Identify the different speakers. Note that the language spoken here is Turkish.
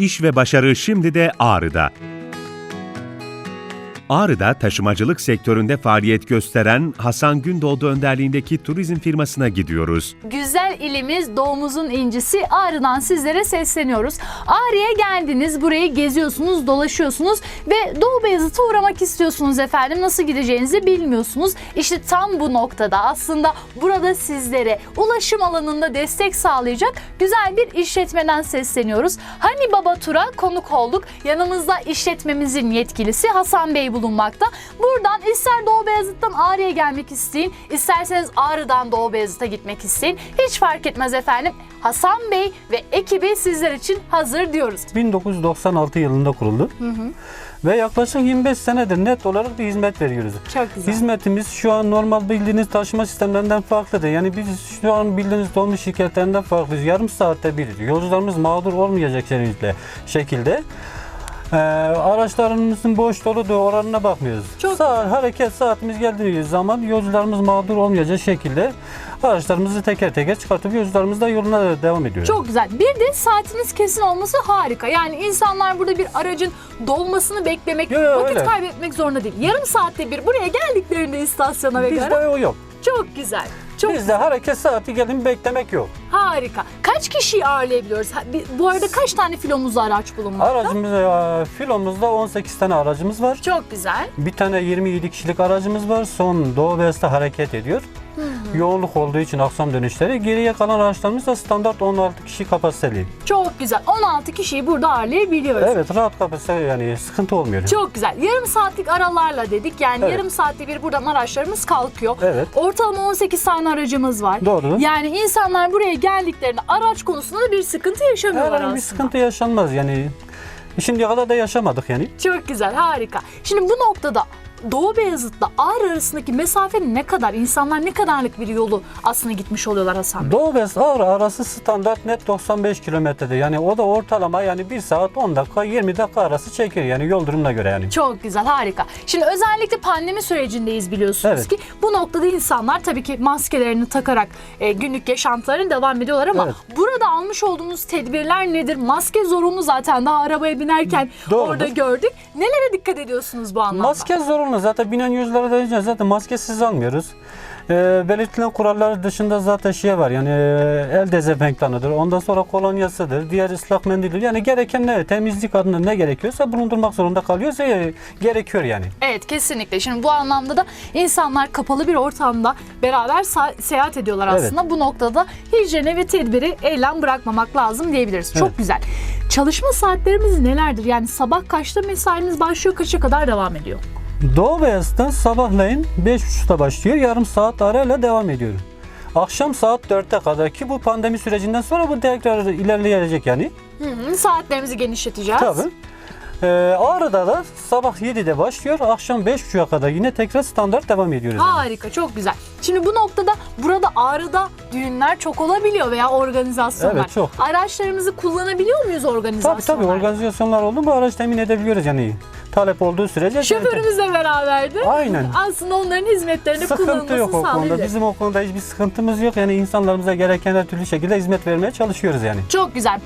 Speaker 1: İş ve başarı şimdi de Ağrı'da. Ağrı'da taşımacılık sektöründe faaliyet gösteren Hasan Gündoğdu önderliğindeki turizm firmasına gidiyoruz.
Speaker 2: Güzel ilimiz doğumuzun incisi Ağrı'dan sizlere sesleniyoruz. Ağrı'ya geldiniz, burayı geziyorsunuz, dolaşıyorsunuz ve Doğu Beyazıt'a uğramak istiyorsunuz efendim. Nasıl gideceğinizi bilmiyorsunuz. İşte tam bu noktada aslında burada sizlere ulaşım alanında destek sağlayacak güzel bir işletmeden sesleniyoruz. Hani Baba Tur'a konuk olduk. Yanımızda işletmemizin yetkilisi Hasan Bey bulunmakta. Buradan ister Doğu Beyazıt'tan Ağrı'ya gelmek isteyin, isterseniz Ağrı'dan Doğu Beyazıt'a gitmek isteyin. Hiç fark etmez efendim. Hasan Bey ve ekibi sizler için hazır diyoruz.
Speaker 3: 1996 yılında kuruldu. Ve yaklaşık 25 senedir net olarak bir hizmet veriyoruz.
Speaker 2: Çok güzel.
Speaker 3: Hizmetimiz şu an normal bildiğiniz taşıma sistemlerinden farklıdır. Yani biz şu an bildiğiniz dolmuş şirketlerinden farklıyız. Yarım saatte bir yolcularımız mağdur olmayacak şekilde. şekilde. Ee, araçlarımızın boş dolu da oranına bakmıyoruz.
Speaker 2: Çok
Speaker 3: Saat, hareket saatimiz geldiği zaman yolcularımız mağdur olmayacak şekilde araçlarımızı teker teker çıkartıp yolcularımız da yoluna devam ediyor.
Speaker 2: Çok güzel. Bir de saatiniz kesin olması harika. Yani insanlar burada bir aracın dolmasını beklemek,
Speaker 3: Yo, yo,
Speaker 2: vakit
Speaker 3: öyle.
Speaker 2: kaybetmek zorunda değil. Yarım saatte bir buraya geldiklerinde istasyona ve
Speaker 3: Bizde
Speaker 2: gara
Speaker 3: o yok.
Speaker 2: çok güzel. Çok
Speaker 3: Bizde hareket saati gelin beklemek yok.
Speaker 2: Harika. Kaç kişiyi ağırlayabiliyoruz? Ha, Bu arada kaç tane filomuzda araç bulunmakta?
Speaker 3: Aracımız, e, filomuzda 18 tane aracımız var.
Speaker 2: Çok güzel.
Speaker 3: Bir tane 27 kişilik aracımız var. Son Doğu Beyazıt'ta hareket ediyor. Yoğunluk olduğu için akşam dönüşleri. Geriye kalan araçlarımız da standart 16 kişi kapasiteli.
Speaker 2: Çok güzel. 16 kişiyi burada ağırlayabiliyoruz.
Speaker 3: Evet rahat kapasite yani sıkıntı olmuyor.
Speaker 2: Çok güzel. Yarım saatlik aralarla dedik. Yani
Speaker 3: Evet.
Speaker 2: yarım saatte bir buradan araçlarımız kalkıyor.
Speaker 3: Evet.
Speaker 2: Ortalama 18 tane aracımız var.
Speaker 3: Doğru.
Speaker 2: Yani insanlar buraya geldiklerinde araç konusunda da bir sıkıntı yaşamıyorlar
Speaker 3: Herhangi
Speaker 2: aslında.
Speaker 3: bir sıkıntı yaşanmaz yani. Şimdiye kadar da yaşamadık yani.
Speaker 2: Çok güzel, harika. Şimdi bu noktada Doğu Beyazıt'la Ağrı arasındaki mesafe ne kadar? İnsanlar ne kadarlık bir yolu aslında gitmiş oluyorlar Hasan Bey?
Speaker 3: Doğu Beyazıt Ağrı arası standart net 95 kilometrede. Yani o da ortalama yani 1 saat 10 dakika 20 dakika arası çeker yani yol durumuna göre yani.
Speaker 2: Çok güzel, harika. Şimdi özellikle pandemi sürecindeyiz biliyorsunuz
Speaker 3: Evet.
Speaker 2: ki. Bu noktada insanlar tabii ki maskelerini takarak e, günlük yaşantılarına devam ediyorlar ama
Speaker 3: Evet.
Speaker 2: burada almış olduğunuz tedbirler nedir? Maske zorunlu zaten daha arabaya binerken
Speaker 3: Doğrudur.
Speaker 2: orada gördük. Nelere dikkat ediyorsunuz bu anlamda?
Speaker 3: Maske zorunlu. Zaten binen yüzlere de zaten maskesiz almıyoruz. Ee, belirtilen kurallar dışında zaten şey var yani e, el dezenfektanıdır. Ondan sonra kolonyasıdır. Diğer ıslak mendildir. Yani gereken ne? Temizlik adına ne gerekiyorsa bulundurmak zorunda kalıyorsa e, gerekiyor yani.
Speaker 2: Evet kesinlikle. Şimdi bu anlamda da insanlar kapalı bir ortamda beraber seyahat ediyorlar
Speaker 3: Evet.
Speaker 2: aslında. Bu noktada hijyene ve tedbiri elden bırakmamak lazım diyebiliriz. Çok
Speaker 3: Evet.
Speaker 2: güzel. Çalışma saatlerimiz nelerdir? Yani sabah kaçta mesaimiz başlıyor, kaça kadar devam ediyor?
Speaker 3: Doğu Beyaz'da sabahleyin 5.30'da başlıyor. Yarım saat arayla devam ediyor. Akşam saat 4'te kadar ki bu pandemi sürecinden sonra bu tekrar ilerleyecek yani.
Speaker 2: Hı hı, saatlerimizi genişleteceğiz.
Speaker 3: Tabii. Ee, Ağrı'da da sabah 7'de başlıyor. Akşam 5.30'a kadar yine tekrar standart devam ediyoruz. yani.
Speaker 2: Harika, çok güzel. Şimdi bu noktada burada Ağrı'da düğünler çok olabiliyor veya organizasyonlar.
Speaker 3: Evet, çok.
Speaker 2: Araçlarımızı kullanabiliyor muyuz
Speaker 3: Tabii
Speaker 2: organizasyonlarda?
Speaker 3: tabii organizasyonlar oldu mu araç temin edebiliyoruz yani. Talep olduğu sürece.
Speaker 2: Şoförümüzle beraberdi.
Speaker 3: Aynen.
Speaker 2: Aslında onların hizmetlerini
Speaker 3: Sıkıntı
Speaker 2: kullanılmasını
Speaker 3: yok o konuda. Bizim o konuda hiçbir sıkıntımız yok. Yani insanlarımıza gereken her türlü şekilde hizmet vermeye çalışıyoruz yani.
Speaker 2: Çok güzel.